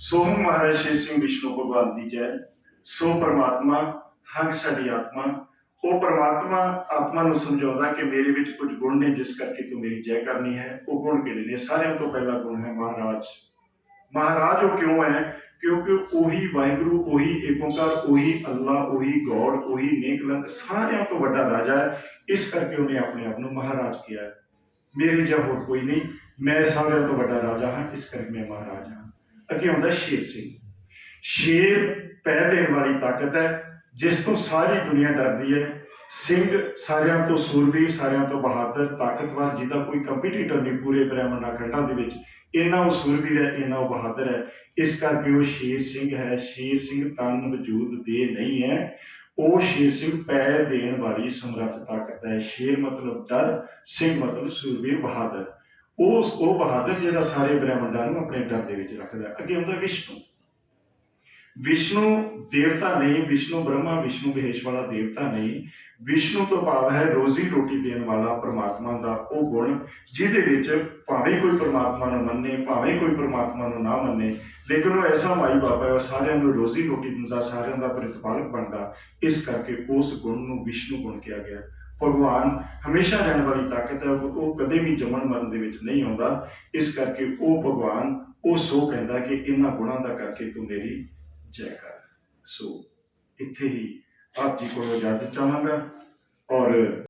ਸੋਹਣ ਮਹਾਰਾਜ ਸ਼੍ਰੀ ਸਿੰਘ ਵਿਸ਼ਨੂੰ ਭਗਵਾਨ ਦੀ ਜੈ। ਸੋ ਪਰਮਾਤਮਾ, ਹਰ ਸਾਡੀ ਆਤਮਾ। ਉਹ ਪਰਮਾਤਮਾ ਆਤਮਾ ਨੂੰ ਸਮਝਾਉਂਦਾ ਕਿ ਮੇਰੇ ਵਿੱਚ ਕੁਝ ਗੁਣ ਨੇ, ਜਿਸ ਕਰਕੇ ਤੂੰ ਮੇਰੀ ਜੈ ਕਰਨੀ ਹੈ। ਉਹ ਗੁਣ ਕਿਹੜੇ ਨੇ? ਸਾਰਿਆਂ ਤੋਂ ਪਹਿਲਾ ਗੁਣ ਹੈ ਮਹਾਰਾਜ। ਮਹਾਰਾਜ ਉਹ ਕਿਉਂ ਹੈ? ਕਿਉਂਕਿ ਉਹੀ ਵਾਹਿਗੁਰੂ, ਉਹੀ ਏਕ ਉਹੀ ਅੱਲਾ ਉਹੀ ਗੋਡ ਉਹੀ ਨੇਕਲੰਗ ਸਾਰਿਆਂ ਤੋਂ ਵੱਡਾ ਰਾਜਾ ਹੈ। ਇਸ ਕਰਕੇ ਉਹਨੇ ਆਪਣੇ ਆਪ ਨੂੰ ਮਹਾਰਾਜ ਕਿਹਾ ਮੇਰੇ ਜਿਹਾ ਹੋਰ ਕੋਈ ਨਹੀਂ। ਮੈਂ ਸਾਰਿਆਂ ਤੋਂ ਵੱਡਾ ਰਾਜਾ ਹਾਂ, ਇਸ ਕਰਕੇ ਮੈਂ ਮਹਾਰਾਜ ਹਾਂ। ਅੱਗੇ ਆਉਂਦਾ ਸ਼ੇਰ ਸਿੰਘ। ਸ਼ੇਰ ਪੈ ਦੇਣ ਵਾਲੀ ਤਾਕਤ ਹੈ, ਜਿਸ ਤੋਂ ਸਾਰੀ ਦੁਨੀਆ ਡਰਦੀ ਹੈ। ਸਿੰਘ ਸਾਰਿਆਂ ਤੋਂ ਸੂਰਬੀ ਸਾਰਿਆਂ ਤੋਂ ਬਹਾਦਰ, ਤਾਕਤਵਰ, ਜਿਹਦਾ ਕੋਈ ਕੰਪੀਟੀਟਰ ਨਹੀਂ ਪੂਰੇ ਬ੍ਰਹਿਮੰਡਾ ਖੰਡਾਂ ਦੇ ਵਿੱਚ। ਇੰਨਾ ਉਹ ਸੂਰਬੀਰ ਹੈ, ਇੰਨਾ ਉਹ ਬਹਾਦਰ ਹੈ। ਇਸ ਕਰਕੇ ਉਹ ਸ਼ੇਰ ਸਿੰਘ ਹੈ। ਸ਼ੇਰ ਸਿੰਘ ਤਨ ਵਜੂਦ ਦੇ ਨਹੀਂ ਹੈ। ਉਹ ਸ਼ੇਰ ਸਿੰਘ ਪੈ ਦੇਣ ਵਾਲੀ ਸਮਰੱਥ ਤਾਕਤ ਹੈ। ਸ਼ੇਰ ਮਤਲਬ ਡਰ, ਸਿੰਘ ਮਤਲਬ ਸੂਰਬੀਰ ਬਹਾਦਰ। ਉਸ ਉਹ ਬਹਾਦਰ ਜਿਹੜਾ ਸਾਰੇ ਬ੍ਰਹਮੰਡਾਂ ਨੂੰ ਆਪਣੇ ਡਰ ਦੇ ਵਿੱਚ ਰੱਖਦਾ ਅੱਗੇ ਆਉਂਦਾ ਵਿਸ਼ਨੂੰ। ਵਿਸ਼ਨੂੰ ਦੇਵਤਾ ਨਹੀਂ, ਵਿਸ਼ਨੂੰ ਬ੍ਰਹਮਾ, ਵਿਸ਼ਨੂੰ ਮਹੇਸ਼ ਵਾਲਾ ਦੇਵਤਾ ਨਹੀਂ। ਵਿਸ਼ਨੂੰ ਤੋਂ ਭਾਵ ਹੈ ਰੋਜ਼ੀ ਰੋਟੀ ਦੇਣ ਵਾਲਾ ਪ੍ਰਮਾਤਮਾ ਦਾ ਉਹ ਗੁਣ, ਜਿਹਦੇ ਵਿੱਚ ਭਾਵੇਂ ਕੋਈ ਪ੍ਰਮਾਤਮਾ ਨੂੰ ਮੰਨੇ, ਭਾਵੇਂ ਕੋਈ ਪ੍ਰਮਾਤਮਾ ਨੂੰ ਨਾ ਮੰਨੇ, ਲੇਕਿਨ ਉਹ ਐਸਾ ਮਾਈ ਬਾਬਾ ਹੈ, ਉਹ ਸਾਰਿਆਂ ਨੂੰ ਰੋਜ਼ੀ ਰੋਟੀ ਦਿੰਦਾ, ਸਾਰਿਆਂ ਦਾ ਪ੍ਰਤੀਪਾਲਕ ਬਣਦਾ। ਇਸ ਕਰਕੇ ਉਸ ਗੁਣ ਨੂੰ ਵਿਸ਼ਨੂੰ ਗੁਣ ਕਿਹਾ ਗਿਆ। ਭਗਵਾਨ ਹਮੇਸ਼ਾ ਰਹਿਣ ਵਾਲੀ ਤਾਕਤ ਹੈ, ਉਹ ਕਦੇ ਵੀ ਜੰਮਣ ਮਰਨ ਦੇ ਵਿੱਚ ਨਹੀਂ ਆਉਂਦਾ। ਇਸ ਕਰਕੇ ਉਹ ਭਗਵਾਨ ਉਹ ਸੋ ਕਹਿੰਦਾ ਕਿ ਇਹਨਾਂ ਗੁਣਾਂ ਦਾ ਕਰਕੇ ਤੂੰ ਮੇਰੀ ਜੈ ਕਰ। ਸੋ ਇੱਥੇ ਹੀ ਆਪ ਜੀ ਕੋਲੋਂ ਇਜਾਜ਼ਤ ਚਾਹਾਂਗਾ ਔਰ